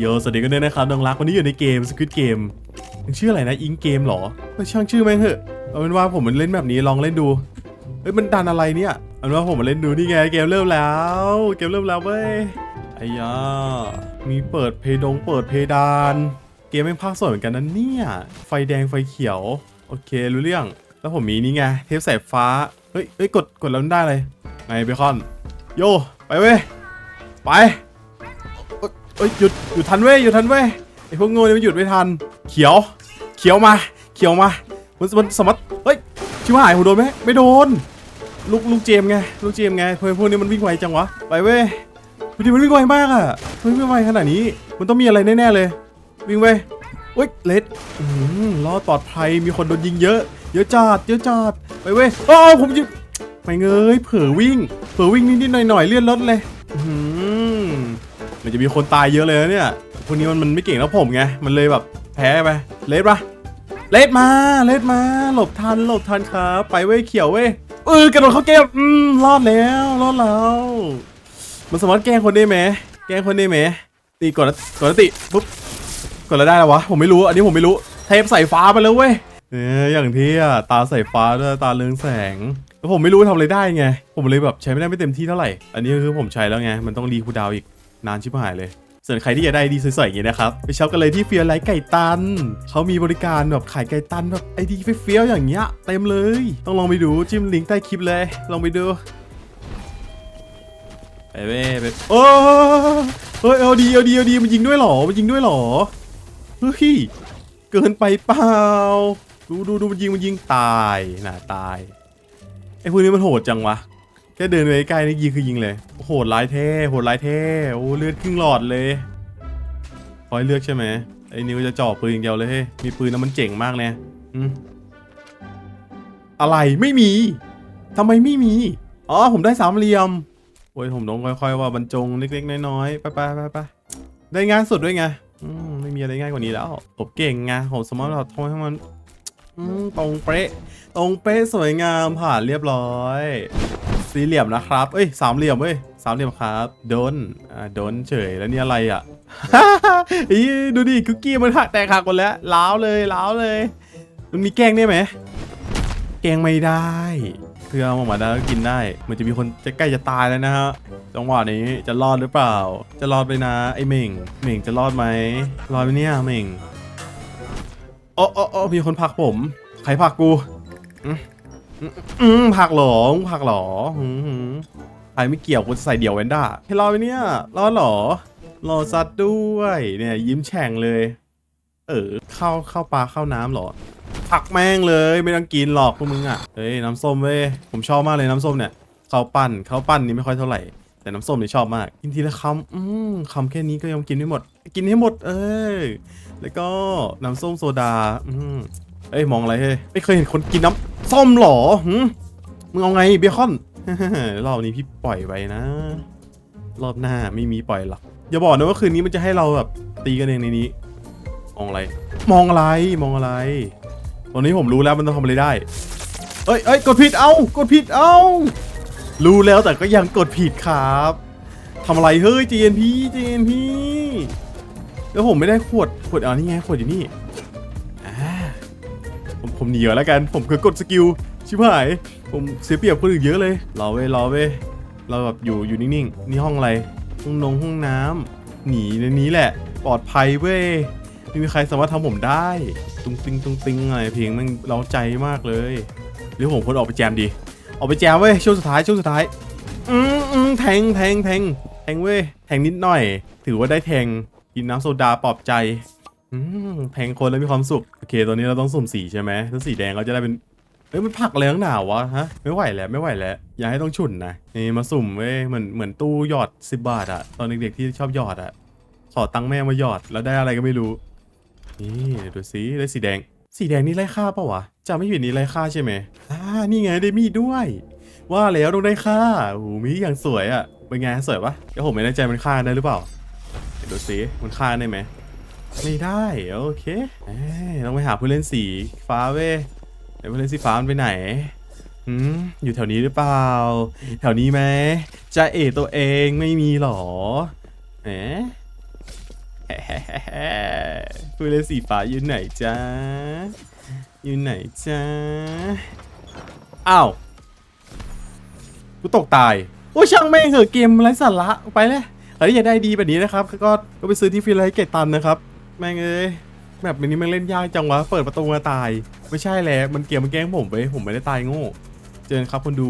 โยสวัสดีกันด้วยนะครับน้องรักวันนี้อยู่ในเกมสควิตเกมชื่ออะไรนะอิงเกมหรอเฮ้ยช่างชื่อแม่งเหอะเอาเป็นว่าผมมันเล่นแบบนี้ลองเล่นดูเฮ้ยมันดันอะไรเนี่ยเอาเป็นว่าผมมาเล่นดูนี่ไงเกมเริ่มแล้ว เกมเริ่มแล้วเว้ยไอ้ยามีเปิดเพดงเปิดเพดาน เกมแม่งภาคสวยเหมือนกันนะเนี่ยไฟแดงไฟเขียวโอเครู้เรื่อง แล้วผมมีนี่ไงเทปสายฟ้าเฮ้ยเฮ้ยกดกดแล้วมันได้เลยไงเบคอนโยไปเว้ยไป เอ้ยหยุดหยุดทันเว้ยหยุดทันเว้ยไอพวกโง่เนี่ยมันหยุดไม่ทัน เขียว เขียวมา เขียวมามันมันสมัตเฮ้ยชิบหายผมโดนไหมไม่โดนลูกลูกเจมไงลูกเจมไงเพื่อนพวกนี้มันวิ่งไวจังวะไปเว้ยพอดีมันวิ่งไวมากอะเฮ้ยวิ่งไวขนาดนี้ มันต้องมีอะไรแน่ๆเลย วิ่งเว้ยเฮ้ยเลดอืมรอดปลอดภัยมีคนโดนยิงเยอะเยอะจัดเยอะจัดไปเว้ยโอ้าวผมยิงไปเงยเผลอวิ่ง เผลอวิ่งนิดๆหน่อยๆเลื่อนรถเลย มันจะมีคนตายเยอะเลยนะเนี่ยพวกนี้มันมันไม่เก่งแล้วผมไง มันเลยแบบแพ้ไป เลดปะเลดมา เลดมา หลบทัน หลบทันครับ ไปเว้ยเขียวเว้ยเออกระโดดเข้าเกมอืมรอดแล้ว รอดแล้ว มันสามารถแกล้งคนได้ไหมแกล้งคนได้ไหมตีกดกดติปุ๊บกดแล้วได้แล้ววะ ผมไม่รู้ อันนี้ผมไม่รู้ เทปใส่ฟ้าไปแล้วเว้ยเอออย่างที่อะตาใส่ฟ้าด้วยตาเรืองแสงแล้วผมไม่รู้ทำอะไรได้ไง ผมเลยแบบใช้ไม่ได้ไม่เต็มที่เท่าไหร่ อันนี้คือผมใช้แล้วไง มันต้องรีคูดาวอีก นานชิบหายเลย ส่วนใครที่อยากได้ดีสวยๆอย่างนี้นะครับ ไปช็อปกันเลยที่เฟียร์ไลท์ไก่ตัน เขามีบริการแบบขายไก่ตันแบบไอดีเฟี้ยวๆอย่างเงี้ยเต็มเลย ต้องลองไปดูจิ้มลิงก์ใต้คลิปเลย ลองไปดูไปเว้ไปโอ้เฮ้ยเอาดีเอาดีเอาดีมันยิงด้วยหรอมันยิงด้วยหรอเฮ้ยเกินไปเปล่าดูดูดูมันยิงมันยิงตายน่ะตายไอ้พวกนี้มันโหดจังวะ แค่เดินไปใกล้ๆนี่ยิงคือยิงเลย โหดร้ายแท้โหดร้ายแท้โอ้เลือดครึ่งหลอดเลยพอยเลือกใช่ไหมไอ้นิวจะจ่อปืนอย่างเดียวเลยเฮ้ยมีปืนแล้วมันเจ๋งมากเลยอืมอะไรไม่มีทำไมไม่มีอ๋อผมได้สามเหลี่ยมโอ้ยผมต้องค่อยๆว่าบรรจงเล็กๆน้อยๆไปไปไปไปได้งานสุดด้วยไงอืมไม่มีอะไรง่ายกว่านี้แล้วผมเก่งไงผมสามารถทำให้มันตรงเป๊ะตรงเป๊ะสวยงามผ่านเรียบร้อย สี่เหลี่ยมนะครับ เอ้ยสามเหลี่ยมเว้ยสามเหลี่ยมครับ โดน อ่า โดนเฉย แล้วนี่อะไรอะ อีดูดิคุกกี้มันหักแตกหักหมดแล้วล้าวเลยล้าวเลย มันมีแกงได้ไหม แกงไม่ได้เพื่อเอาออกมาได้แล้วกินได้ มันจะมีคนจะใกล้จะตายแล้วนะฮะ จังหวะนี้จะรอดหรือเปล่า จะรอดไปนะไอ้เหม่งเหม่งจะรอดไหม รอดไหมเนี่ยเหม่งโอ้โอ้โอ้มีคนผักผม ใครผักกู อืมผักหรองผักหรออืมหืมใครไม่เกี่ยวกูจะใส่เดี่ยวเวนด้าให้รอไปเนี่ยรอหรอรอซัดด้วยเนี่ย ยิ้มแฉ่งเลย เออเข้าเข้าปลาเข้าน้ำหรอผักแม่งเลยไม่ต้องกินหรอกพวกมึงอะเฮ้ยน้ำส้มเว้ยผมชอบมากเลยน้ำส้มเนี่ยเข้าปั้นเข้าปั้นนี่ไม่ค่อยเท่าไหร่แต่น้ำส้มนี่ชอบมาก กินทีละคำอืมคำแค่นี้ก็ยังกินไม่หมด กินให้หมด เอ้ยแล้วก็น้ำส้มโซดา อืมเอ้ยมองอะไรเฮ้ยไม่เคยเห็นคนกินน้ำ ส้มเหรอหึมึงเอาไงเบคอน รอบนี้พี่ปล่อยไปนะ รอบหน้าไม่มีปล่อยหรอกอย่าบอกนะว่าคืนนี้มันจะให้เราแบบตีกันเองในนี้ มองอะไร มองอะไรมองอะไร ตอนนี้ผมรู้แล้วมันต้องทำอะไรได้ เอ้ยเอ้ยกดผิดเอากดผิดเอารู้แล้วแต่ก็ยังกดผิดครับทำอะไรเฮ้ย GNP GNP แล้วผมไม่ได้ขวดขวดอ่านี่ไงขวดอยู่นี่ ผมหนีก่อนแล้วกัน ผมเคยกดสกิล ชิบหาย ผมเสียเปรียบคนอื่นเยอะเลย รอเว้ยรอเว้ยเราแบบอยู่อยู่นิ่งๆ นี่ห้องอะไร ห้องนงห้องน้ำหนีในนี้แหละ ปลอดภัยเว้ย ไม่มีใครสามารถทำผมได้ ตุงติงตุงติงอะไรเพลงมันเราใจมากเลยหรือผมควรออกไปแจมดี ออกไปแจมเว้ย ช่วงสุดท้ายช่วงสุดท้าย อืมอืมแทงแทงแทงแทงเว้ย แทงนิดหน่อย ถือว่าได้แทง กินน้ำโซดาปลอบใจ อืมแทงคนแล้วมีความสุข โอเคตัวนี้เราต้องสุ่มสีใช่ไหมถ้าสีแดงเราจะได้เป็น เอ้ย มันผักอะไรงหนาวะฮะ ไม่ไหวแล้ว ไม่ไหวแล้ว อย่าให้ต้องฉุนนะ นี่มาสุ่มเว้ย เหมือน เหมือนตู้หยอดสิบบาทอะตอนเด็กๆที่ชอบหยอดอะขอตังค์แม่มาหยอด แล้วได้อะไรก็ไม่รู้ นี่ดูสิได้สีแดง สีแดงนี่ไร้ค่าปะวะจะไม่ผิดนี่ไร้ค่าใช่ไหมอ่า นี่ไงได้มีดด้วย ว่าแล้วต้องได้ค่าโอ้โหมีอย่างสวยอะเป็นไงสวยปะเดี๋ยวผมไม่แน่ใจมันค่าได้หรือเปล่า เดี๋ยวดูสิมันค่าได้ไหม ไม่ได้โอเคเอ้ยต้องไปหาผู้เล่นสีฟ้าเว้ยไอ้ผู้เล่นสีฟ้ามันไปไหนหืมอยู่แถวนี้หรือเปล่า แถวนี้ไหมจะเอตัวเองไม่มีหรอแหมแหะผู้เล่นสีฟ้าอยู่ไหนจ้าอยู่ไหนจ้าอ้าวกูตกตายโอ้ช่างแม่งเหอะเกมไร้สาระไปเลยใครที่อยากได้ดีแบบนี้นะครับ ก็ก็ไปซื้อที่ฟิลไลท์เกตตันนะครับ แม่งเอ้ยแบบนี้แม่งเล่นยากจังวะ เปิดประตูมาตาย ไม่ใช่แล้วมันเกมมันแกล้งผมไปผมไม่ได้ตายโง่ เจอกันครับคนดู